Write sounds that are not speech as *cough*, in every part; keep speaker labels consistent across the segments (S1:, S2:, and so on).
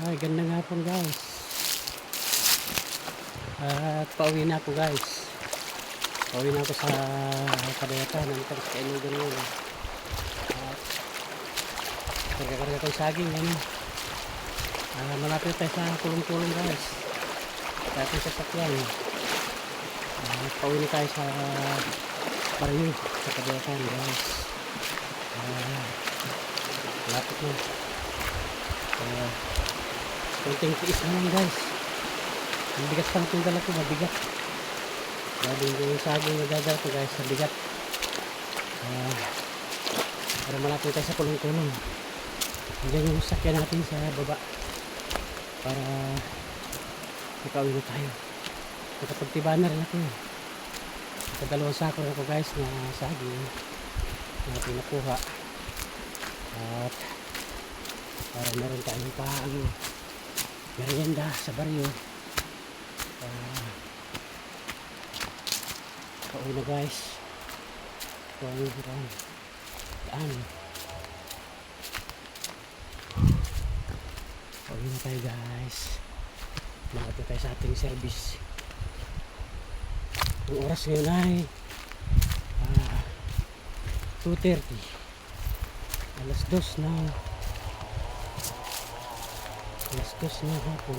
S1: Ay, ganda nga po guys. At pauwi na ako guys. Pauwi na ako sa kadayatan. Ang tagas kainugan yun. At karga-karga kong saging. Ano. Ah, malapit tayo sa kulong-kulong guys. Sa ating sasakyan. Ah, pauwi na tayo sa Parayo. Sa kadayatan guys. Ah, malapit na. Kaya, konting tiis na lang guys. Ang bigat pa ng dala ko, mabigat. Dahil yung saging na dadala ko guys, mabigat. Uh, para malapit tayo sa kulong-kulong. Diyan yung sakyan natin sa baba. Para makauwi na tayo. Nakapagtiba na rin ako. Nakadalawang sako ako guys na saging na pinakuha. At para meron tayong pa ano, merienda sa baryo. Uh, pauwi na guys. Pauwi na tayo. Daan. Pauwi na tayo guys. Malapit tayo sa ating service. Ang oras ngayon ay ah, 2.30 alas 2 na alas 2 na hapon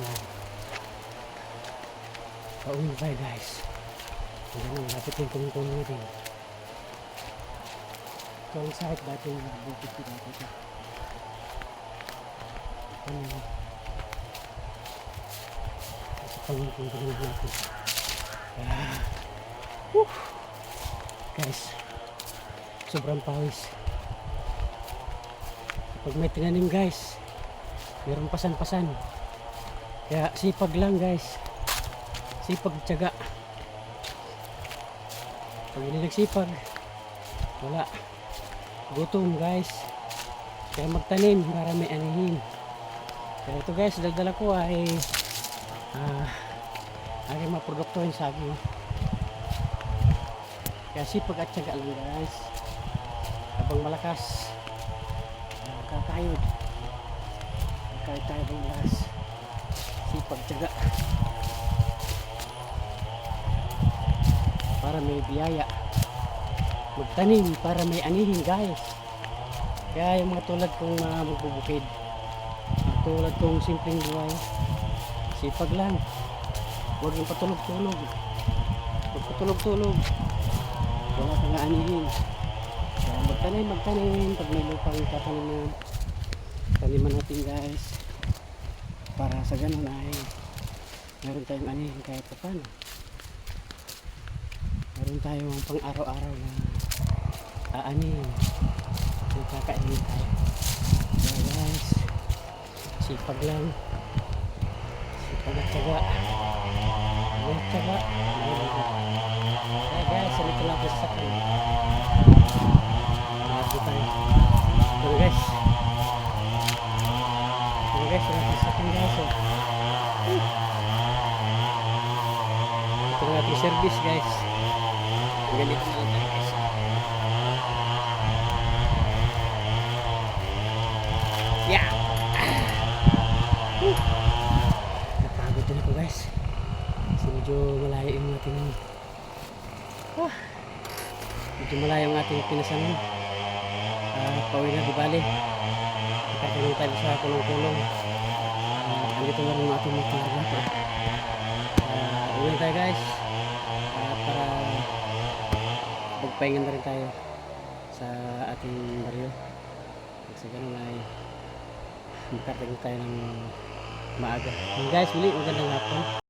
S1: pauwi na tayo guys? Ayan na, malapit yung kumukulong natin ito ang site dati yung bukit ko dati ito ano sa pangkumulong natin. Ah, whew. guys sobrang pawis. Pag may tinanim guys meron pasan-pasan. Kaya sipag lang guys. Sipag tiyaga. Pag hindi nagsipag wala. Gutom guys. Kaya magtanim para may anihin kaya ito guys dagdala ko ay ah, aking mga produkto yung saging. Kaya sipag at tiyaga lang guys. Habang malakas ah, kakayod kahit tayo ng lakas sipag tiyaga. Para may biyaya. Magtanim para may anihin guys. Kaya yung mga tulad kong mga magbubukid tulad kong simpleng buhay sipag lang. Huwag yung patulog-tulog. Huwag patulog-tulog. Wala kang anihin kaya magtanim magtanim. Pag may lupang tatanim taniman natin guys. Para sa ganun ay meron tayong anihin kahit pa paano. Meron tayong pang araw-araw na aanin yung kakainin tayo. Kaya guys sipag lang. Sipag at tsaga at tsaga kaya guys salito lang ako sa sakin Lagi tayo Pero guys Pero guys Salito sa sakin guys oh. Ito ating service guys. Ganito na lang guys Yeah. *sighs* Guys. Kasi medyo malayo yung ating ah, Medyo malayo ang ating pinasanan. Uh, Pauwi na di bali Nakatanong tayo sa kulong-kulong uh, Andito na rin yung ating mga karga uh, Uwi tayo guys. Uh, Para Magpahinga na rin tayo Sa ating baryo. Kasi ganun ay Makarating tayo ng maaga. Guys, muli magandang hapon